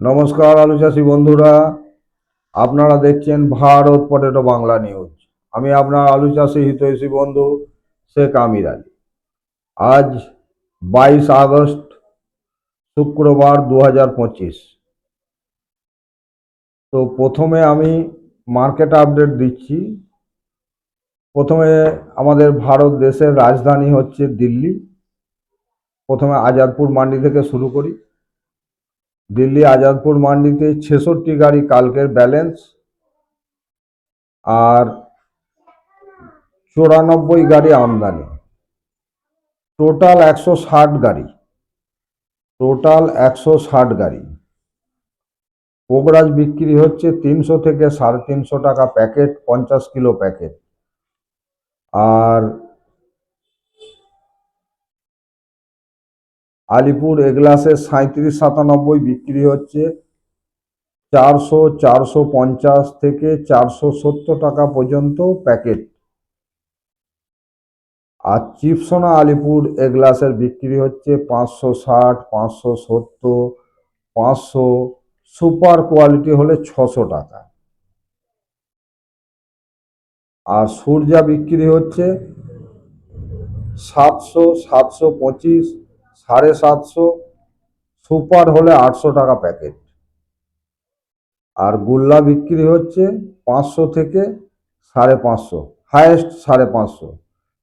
নমস্কার আলু চাষি বন্ধুরা। আপনারা দেখছেন ভারত পটেটো বাংলা নিউজ। আমি আপনার আলু চাষি হিতৈষী বন্ধু শেখ আমির আলী। আজ বাইশ আগস্ট, শুক্রবার দু হাজার পঁচিশ। তো প্রথমে আমি মার্কেট আপডেট দিচ্ছি। প্রথমে আমাদের ভারত দেশের রাজধানী হচ্ছে দিল্লি। প্রথমে আজাদপুর মান্ডি থেকে শুরু করি। দিল্লি আজাদপুর মান্ডিতে ছেষট্টি গাড়ি কালকের ব্যালেন্স আর চুরানব্বই গাড়ি আমদানি। টোটাল একশো ষাট গাড়ি। টোটাল একশো ষাট গাড়ি। পোগরাজ বিক্রি হচ্ছে তিনশো থেকে সাড়ে তিনশো টাকা প্যাকেট, পঞ্চাশ কিলো প্যাকেট। আর আলিপুর এগলাসে সাঁত্রিশ সাতানব্বই বিক্রি হচ্ছে চারশো চারশো পঞ্চাশ থেকে চারশো সত্তর টাকা পর্যন্ত প্যাকেট। আর চিপসোনা আলিপুর এগলাসের বিক্রি হচ্ছে পাঁচশো ষাট, পাঁচশো সত্তর, পাঁচশো সুপার কোয়ালিটি হলে ছশো টাকা। আর সূর্যা বিক্রি হচ্ছে সাতশো সাতশো পঁচিশ সাড়ে সাতশো, সুপার হলে আটশো টাকা প্যাকেট। আর গুল্লা বিক্রি হচ্ছে পাঁচশো থেকে সাড়ে পাঁচশো, হায়েস্ট সাড়ে পাঁচশো।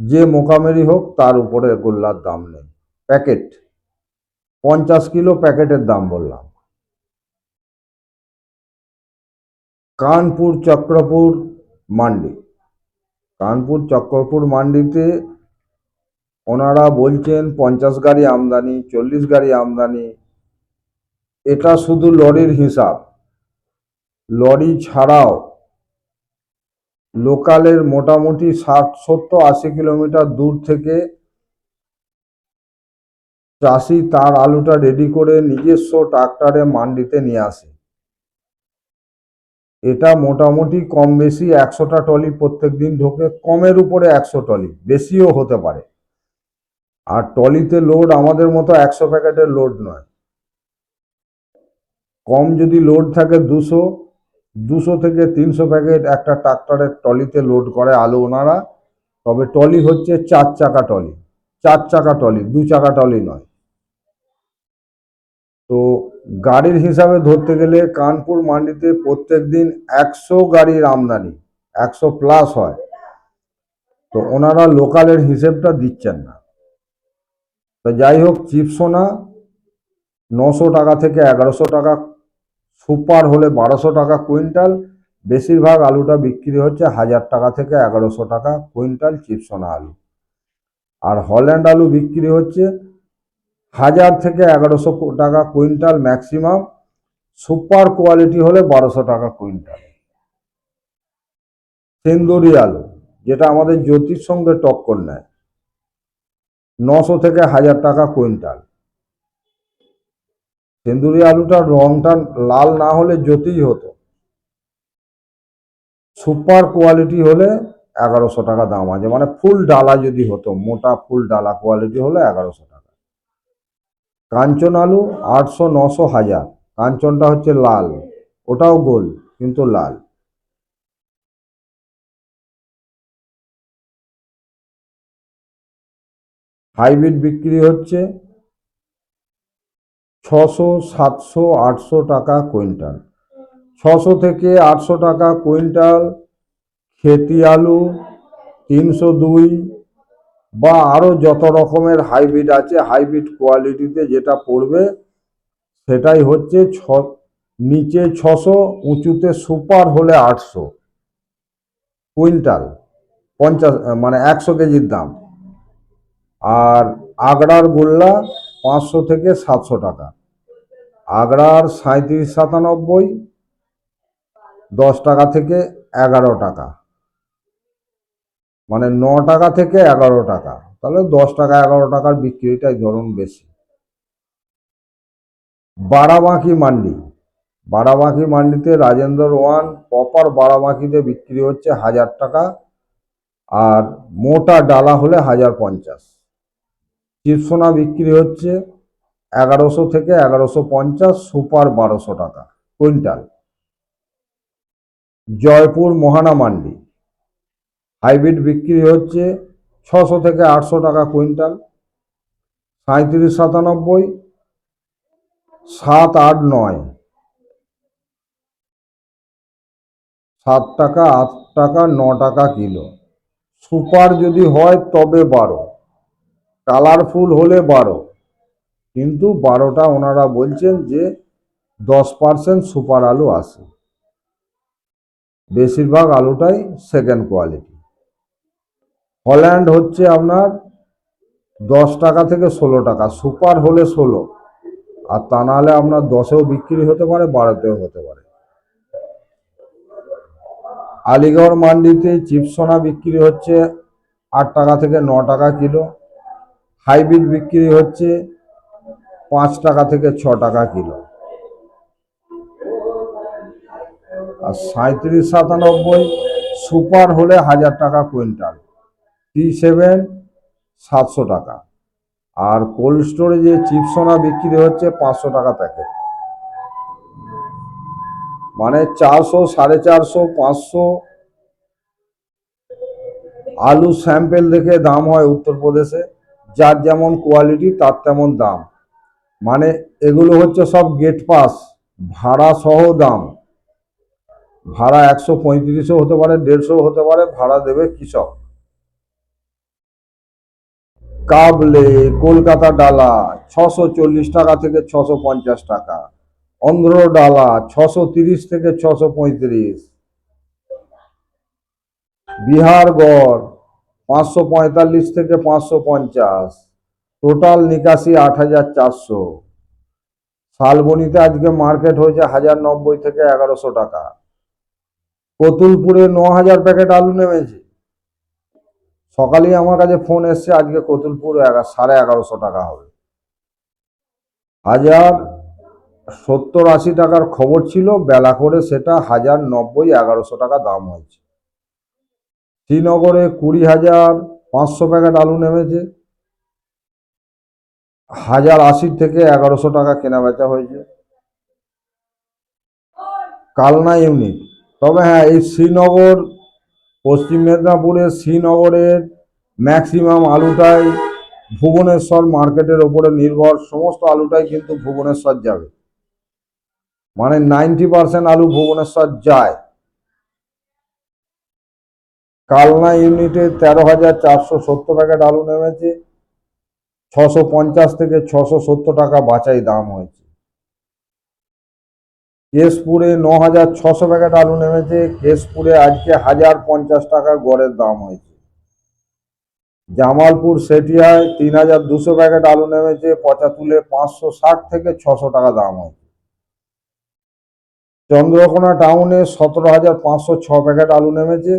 যে মোকামেরি হোক, তার উপরে গোল্লার দাম নেই। প্যাকেট, পঞ্চাশ কিলো প্যাকেটের দাম বললাম। কানপুর চক্রপুর মান্ডি। কানপুর চক্রপুর মান্ডিতে ওনারা বলছেন পঞ্চাশ গাড়ি আমদানি, চল্লিশ গাড়ি আমদানি। এটা শুধু লরির হিসাব। লরি ছাড়াও লোকালের মোটামুটি ষাট, সত্তর, আশি কিলোমিটার দূর থেকে চাষি তার আলুটা রেডি করে নিজস্ব ট্রাক্টরে মান্ডিতে নিয়ে আসে। এটা মোটামুটি কম বেশি একশোটা টলি প্রত্যেক দিন ঢোকে, কমের উপরে একশো টলি বেশিও হতে পারে। আর টলিতে লোড আমাদের মতো একশো প্যাকেটের লোড নয়। কম যদি লোড থাকে দুশো দুশো থেকে তিনশো প্যাকেট একটা ট্রাক্টরের টলিতে লোড করে আলু ওনারা। তবে টলি হচ্ছে চার চাকা টলি চার চাকা টলি দু চাকা টলি নয়। তো গাড়ির হিসাবে ধরতে গেলে কানপুর মান্ডিতে প্রত্যেক দিন একশো গাড়ির আমদানি, একশো প্লাস হয়। তো ওনারা লোকালের হিসেবটা দিচ্ছেন না। তো যাই হোক চিপসোনা নশো টাকা থেকে এগারোশো টাকা, সুপার হলে বারোশো টাকা কুইন্টাল, বেশিরভাগ আলুটা বিক্রি হচ্ছে হাজার টাকা থেকে এগারোশো টাকা কুইন্টাল চিপসোনা আলু। আর হল্যান্ড আলু বিক্রি হচ্ছে হাজার থেকে এগারোশো টাকা কুইন্টাল ম্যাক্সিমাম, সুপার কোয়ালিটি হলে বারোশো টাকা কুইন্টাল। সেন্দুরি আলু, যেটা আমাদের জ্যোতির সঙ্গে টক্কর নেয়। নশো থেকে হাজার টাকা কুইন্টাল। সেন্দুরি আলুটার রংটা লাল না হলে জ্যোতিই হতো। সুপার কোয়ালিটি হলে এগারোশো টাকা দাম আছে মানে ফুল ডালা যদি হতো, মোটা ফুল ডালা কোয়ালিটি হলে এগারোশো টাকা। কাঞ্চন আলু আটশো নশো হাজার, কাঞ্চনটা হচ্ছে লাল, ওটাও গোল কিন্তু লাল। হাইব্রিড বিক্রি হচ্ছে ছশো, সাতশো, আটশো টাকা কুইন্টাল। ছশো থেকে আটশো টাকা কুইন্টাল খেতি আলু, তিনশো দুই বা আরও যত রকমের হাইব্রিড আছে, হাইব্রিড কোয়ালিটিতে যেটা পড়বে, সেটাই হচ্ছে ছ, নিচে ছশো, উঁচুতে সুপার হলে আটশো কুইন্টাল, পঞ্চাশ মানে একশো কেজির দাম। আর আগড়ার গোল্লা পাঁচশো থেকে সাতশো টাকা। আগড়ার সাঁত্রিশ সাতানব্বই দশ টাকা থেকে এগারো টাকা। মানে ন টাকা থেকে এগারো টাকা। তাহলে দশ টাকা এগারো টাকার বিক্রিটাই ধরুন বেশি। বারাবাঁকি মান্ডি। বারাবাঁকি মান্ডিতে রাজেন্দ্র ওয়ান প্রপার বারাবাঁকিতে বিক্রি হচ্ছে হাজার টাকা। আর মোটা ডালা হলে হাজার পঞ্চাশ। চিপসোনা বিক্রি হচ্ছে এগারোশো থেকে এগারোশো পঞ্চাশ, সুপার বারোশো টাকা কুইন্টাল। জয়পুর মহানা মান্ডি। হাইব্রিড বিক্রি হচ্ছে ছশো থেকে আটশো টাকা কুইন্টাল সাঁত্রিশ সাতানব্বই, সাত আট নয়। সাত টাকা, আট টাকা, ন টাকা কিলো। সুপার যদি হয় তবে বারো। কালারফুল হলে বারো। কিন্তু বারোটা ওনারা বলছেন যে দশ পার্সেন্ট সুপার আলু আসে বেশিরভাগ আলুটাই সেকেন্ড কোয়ালিটি হল্যান্ড হচ্ছে আপনার দশ টাকা থেকে ষোলো টাকা, সুপার হলে ষোলো। আর তা নাহলে আপনার দশেও বিক্রি হতে পারে, বারোতেও হতে পারে। আলিগড় মান্ডিতে চিপসোনা বিক্রি হচ্ছে আট টাকা থেকে ন টাকা কিলো। হাইব্রিড বিক্রি হচ্ছে পাঁচ টাকা থেকে ছ টাকা কিলো। আর সাঁত্রিশ সাতানব্বই সুপার হলে হাজার টাকা কুইন্টাল। টি সেভেন সাতশো টাকা। আর কোল্ড স্টোরেজে চিপসোনা বিক্রি হচ্ছে পাঁচশো টাকা প্যাকেট। মানে চারশো, সাড়ে চারশো, পাঁচশো আলু স্যাম্পেল দেখে দাম হয় উত্তরপ্রদেশে। যার যেমন কোয়ালিটি তার তেমন দাম। মানে এগুলো হচ্ছে সব গেট পাস ভাড়া সহ দাম। ভাড়া একশো পঁয়ত্রিশও হতে পারে, দেড়শো হতে পারে, ভাড়া দেবে কৃষক। কাবলে, কলকাতা ডালা, ছশো চল্লিশ টাকা থেকে ছশো পঞ্চাশ টাকা। অন্ধ্র ডালা, ছশো তিরিশ থেকে ছশো পঁয়ত্রিশ। বিহারগড় পাঁচশো পঁয়তাল্লিশ থেকে পাঁচশো পঞ্চাশ। টোটাল নিকাশি আট হাজার চারশো। শালবনিতে আজকে মার্কেট হয়েছে হাজার নব্বই থেকে এগারোশো টাকা। কতুলপুরে ন হাজার প্যাকেট আলু নেমেছে। সকালেই আমার কাছে ফোন এসছে, আজকে কতুলপুর সাড়ে এগারোশো টাকা হবে। হাজার সত্তর আশি টাকার খবর ছিল, বেলা করে সেটা হাজার নব্বই এগারোশো টাকা দাম হয়েছে। শ্রীনগরে কুড়ি হাজার পাঁচশো প্যাকেট আলু নেমেছে। হাজার আশি থেকে এগারোশো টাকা কেনা বেচা হয়েছে। কালনা ইউনিট। তবে হ্যাঁ এই শ্রীনগর, পশ্চিম মেদিনীপুরের শ্রীনগরের ম্যাক্সিমাম আলুটাই ভুবনেশ্বর মার্কেটের ওপরে নির্ভর। সমস্ত আলুটাই কিন্তু ভুবনেশ্বর যাবে। মানে নাইনটি পার্সেন্ট আলু ভুবনেশ্বর যায়। কালনা ইউনিটে তেরো হাজার চারশো সত্তর প্যাকেট আলু নেমেছে, ছশো পঞ্চাশ থেকে ছশো সত্তর টাকা বাঁচাই দাম হয়েছে। কেশপুরে ন হাজার ছশো প্যাকেট আলু নেমেছে, কেশপুরে আজকে হাজার পঞ্চাশ টাকা গড়ের দাম হয়েছে। জামালপুর সেটিয়ায় তিন হাজার দুশো প্যাকেট আলু নেমেছে পঁচাতুলে পাঁচশো ষাট থেকে ছশো টাকা দাম হয়েছে। চন্দ্রকোনা টাউনে সতেরো হাজার পাঁচশো ছ প্যাকেট আলু নেমেছে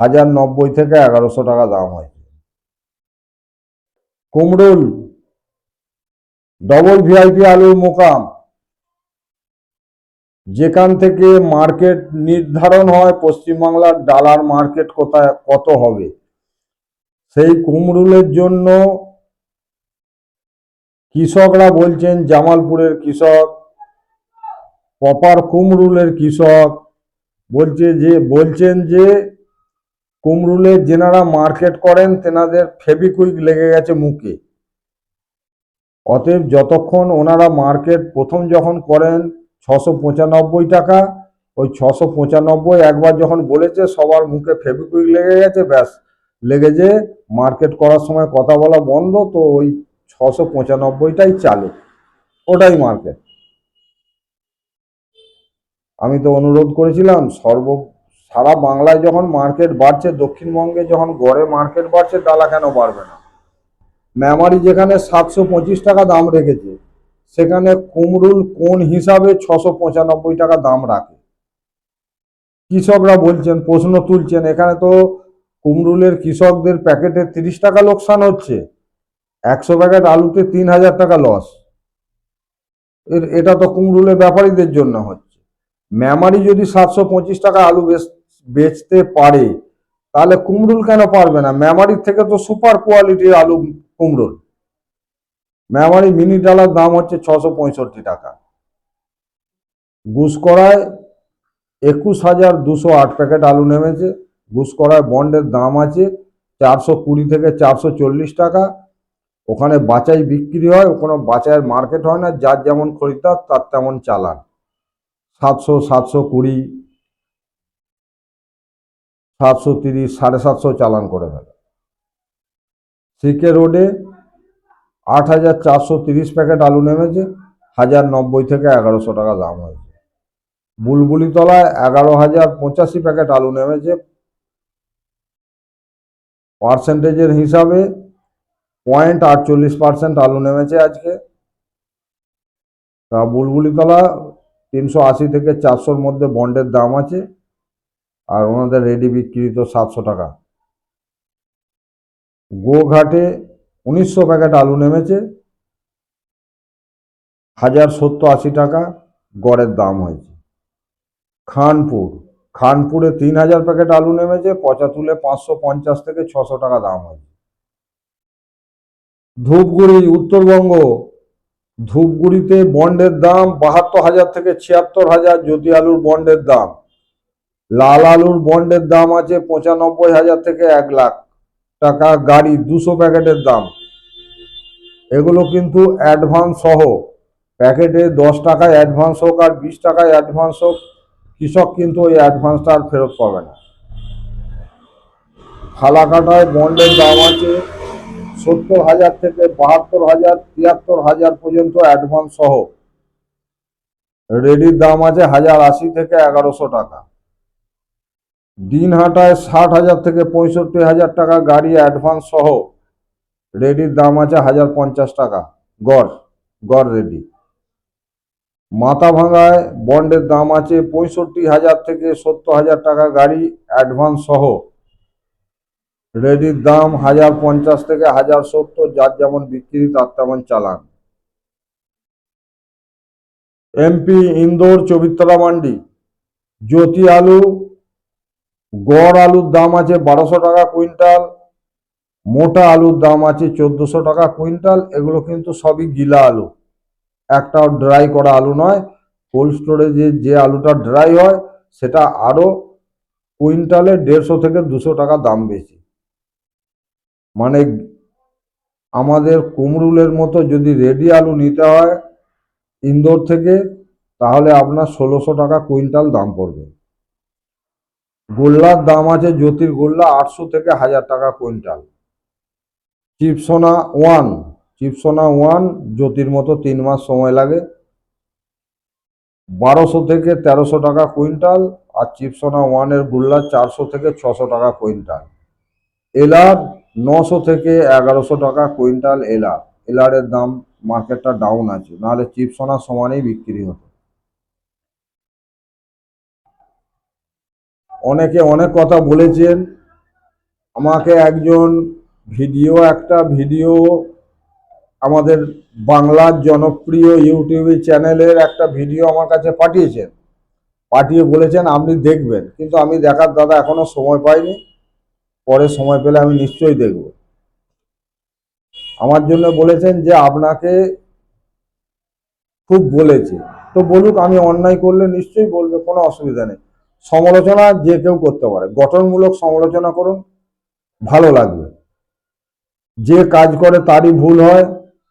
হাজার নব্বই থেকে এগারোশো টাকা দাম হয়েছে। কুমরুল ডবল ভিআইপি আলুর মোকাম। যেখান থেকে মার্কেট নির্ধারণ হয়, পশ্চিমবাংলার ডালার মার্কেট কোথায়, কত হবে? সেই কুমরুলের জন্য কৃষকরা বলছেন, জামালপুরের কৃষক, প্রপার কুমরুলের কৃষক বলছে যে, বলছেন যে কুমরুলের যেনারা মার্কেট করেন, তেনাদের ফেবিকুইক লেগে গেছে মুখে। অতএব যতক্ষণ ওনারা মার্কেট প্রথম যখন করেন ছশো পঁচানব্বই টাকা, ওই ছশো পঁচানব্বই একবার যখন বলেছে, সবার মুখে ফেবিকুইক লেগে গেছে, ব্যাস। লেগে যে মার্কেট করার সময় কথা বলা বন্ধ, তো ওই ছশো পঁচানব্বইটাই চালু। ওটাই মার্কেট। আমি তো অনুরোধ করেছিলাম, সর্ব সারা বাংলায় যখন মার্কেট বাড়ছে, দক্ষিণবঙ্গে যখন গড়ে মার্কেট বাড়ছে ডালা কেন বাড়বে না? মেমারি যেখানে সাতশো পঁচিশ টাকা দাম রেখেছে, সেখানে কুমরুল কোন হিসাবে ছশো পঁচানব্বই টাকা দাম রাখে। কৃষকরা বলছেন, প্রশ্ন তুলছেন, এখানে তো কুমরুলের কৃষকদের প্যাকেটে তিরিশ টাকা লোকসান হচ্ছে, একশো প্যাকেট আলুতে তিন হাজার টাকা লস এর, এটা তো কুমরুলের ব্যাপারীদের জন্য হচ্ছে। মেমারি যদি সাতশো পঁচিশ টাকা আলু বেচ- বেচতে পারে, তাহলে কুমরুল কেন পারবে না? মেমারির থেকে তো সুপার কোয়ালিটির আলু কুমরুল মেমারি মিনি ডালার দাম হচ্ছে ছশো পঁয়ষট্টি টাকা। গুসকরায় একুশ হাজার দুশো আট প্যাকেট আলু নেমেছে। গুসকরায় বন্ডের দাম আছে চারশো কুড়ি থেকে চারশো চল্লিশ টাকা। ওখানে বাচাই বিক্রি হয় ওখানে বাচাইয়ের মার্কেট হয় না, যার যেমন খরিদ্দার, তার তেমন চালান। সাতশো সাতশো কুড়ি সাতশো তিরিশ, সাড়ে সাতশো চালান করে ফেলে। সিকে রোডে আট হাজার চারশো তিরিশ প্যাকেট আলু নেমেছে, হাজার নব্বই থেকে এগারোশো টাকা দাম হয়েছে। বুলবুলি তলায় এগারো হাজার পঁচাশি প্যাকেট আলু নেমেছে। পার্সেন্টেজের হিসাবে পয়েন্ট আটচল্লিশ পার্সেন্ট আলু নেমেছে আজকে। তা বুলবুলিতলা তিনশো আশি থেকে চারশোর মধ্যে বন্ডের দাম আছে। আর ওনাদের রেডি বিক্রি তো সাতশো টাকা। গোঘাটে উনিশশো প্যাকেট আলু নেমেছে, হাজার সত্তর আশি টাকা গড়ের দাম হয়েছে। খানপুর, খানপুরে তিন হাজার প্যাকেট আলু নেমেছে পচা তুলে পাঁচশো পঞ্চাশ থেকে ছশো টাকা দাম হয়েছে। ধূপগুড়ি, উত্তরবঙ্গ, ধূপগুড়িতে বন্ডের দাম বাহাত্তর হাজার থেকে ছিয়াত্তর হাজার জ্যোতি আলুর বন্ডের দাম। লাল আলুর বন্ডের দাম আছে পঁচানব্বই হাজার থেকে এক লাখ টাকা, গাড়ি দুশো প্যাকেটের দাম। এগুলো কিন্তু অ্যাডভান্স সহ। প্যাকেটে দশ টাকায় অ্যাডভান্স হোক আর বিশ টাকায় অ্যাডভান্স হোক, কৃষক কিন্তু ওই অ্যাডভান্সটা আর ফেরত পাবে না। ফালাকাটায় বন্ডের দাম আছে সত্তর হাজার থেকে বাহাত্তর হাজার, তিয়াত্তর হাজার পর্যন্ত অ্যাডভান্স সহ। রেডির দাম আছে হাজার আশি থেকে এগারোশো টাকা। দিনহাটায় ষাট হাজার থেকে পঁয়ষট্টি হাজার টাকা গাড়ি অ্যাডভান্স সহ। রেডির দাম আছে হাজার পঞ্চাশ টাকা। গড় গড় রেডি মাথা ভাঙায় বন্ডের দাম আছে পঁয়ষট্টি হাজার থেকে সত্তর হাজার টাকা গাড়ি অ্যাডভান্স সহ। রেডির দাম হাজার পঞ্চাশ থেকে হাজার সত্তর, যার যেমন বিক্রি তার তেমন চালান। এমপি ইন্দোর চবিতলা মান্ডি, জ্যোতি আলু গড় আলুর দাম আছে বারোশো টাকা কুইন্টাল, মোটা আলুর দাম আছে চোদ্দোশো টাকা কুইন্টাল, এগুলো কিন্তু সবই গিলা আলু। একটাও ড্রাই করা আলু নয় কোল্ড স্টোরেজে যে আলুটা ড্রাই হয়, সেটা আরও কুইন্টালে দেড়শো থেকে দুশো টাকা দাম বেশি। মানে আমাদের কুমরুলের মতো যদি রেডি আলু নিতে হয়, ইন্দোর থেকে, তাহলে আপনার ষোলোশো টাকা কুইন্টাল দাম পড়বে। গোল্লার দাম আছে জ্যোতির গোল্লা আটশো থেকে হাজার টাকা quintal. Chipsona one Chipsona one, জ্যোতির মতো তিন মাস সময় লাগে। বারোশো থেকে তেরোশো টাকা কুইন্টাল আর চিপসোনা ওয়ানের গুল্লা চারশো থেকে ছশো টাকা কুইন্টাল। এলার নশো থেকে এগারোশো টাকা কুইন্টাল এলার। এলারের দাম মার্কেটটা ডাউন আছে, নাহলে চিপসোনা সমানেই বিক্রি হতো। অনেকে অনেক কথা বলেছেন। আমাকে একজন ভিডিও, একটা ভিডিও আমাদের বাংলার জনপ্রিয় ইউটিউব চ্যানেলের একটা ভিডিও আমার কাছে পাঠিয়েছেন। পাঠিয়ে বলেছেন, আপনি দেখবেন। কিন্তু আমি দেখার দাদা এখনও সময় পাইনি। পরে সময় পেলে আমি নিশ্চয়ই দেখব। আমার জন্য বলেছেন যে আপনাকে খুব বলেছে। তো বলুক, আমি অন্যায় করলে নিশ্চয়ই বলবে, কোনো অসুবিধা নেই। সমালোচনা যে কেউ করতে পারে। গঠনমূলক সমালোচনা করুন, ভালো লাগবে। যে কাজ করে তারই ভুল হয়,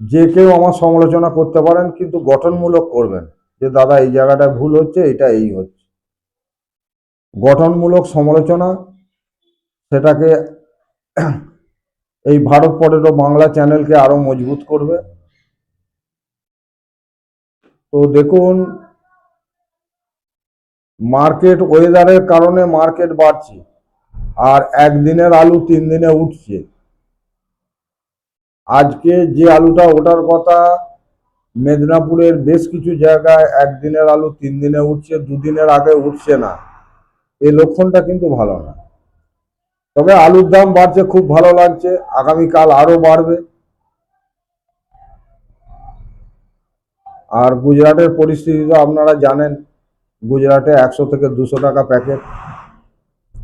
যে কেউ আমার সমালোচনা করতে পারেন, কিন্তু গঠনমূলক করবেন। যে দাদা, এই জায়গাটায় ভুল হচ্ছে, এটা এই হচ্ছে। গঠনমূলক সমালোচনা, সেটাকে এই ভারত পটেটো বাংলা চ্যানেলকে আরও মজবুত করবে। তো দেখুন মার্কেট ওয়েদারের কারণে মার্কেট বাড়ছে আর একদিনের আলু তিন দিনে উঠছে। আজকে যে আলুটা ওঠার কথা, মেদিনীপুরের বেশ কিছু জায়গায় একদিনের আলু তিন দিনে উঠছে, দুদিনের আগে উঠছে না। এই লক্ষণটা কিন্তু ভালো না। তবে আলুর দাম বাড়ছে, খুব ভালো লাগছে, আগামীকাল আরও বাড়বে। আর গুজরাটের পরিস্থিতি তো আপনারা জানেন গুজরাটে একশো থেকে দুশো টাকা প্যাকেট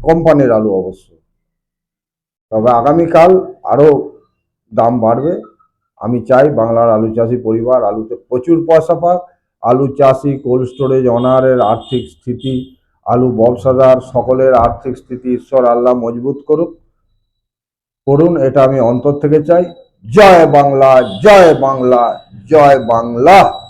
কোম্পানির আলু অবশ্য। তবে আগামীকাল আরও দাম বাড়বে। আমি চাই বাংলার আলু চাষি পরিবার, আলুতে প্রচুর পয়সা পাক, আলু চাষি, কোল্ড স্টোরেজ অনারের আর্থিক স্থিতি, আলু ব্যবসাদার সকলের আর্থিক স্থিতি ঈশ্বর আল্লাহ মজবুত করুক। করুন, এটা আমি অন্তর থেকে চাই। জয় বাংলা জয় বাংলা জয় বাংলা।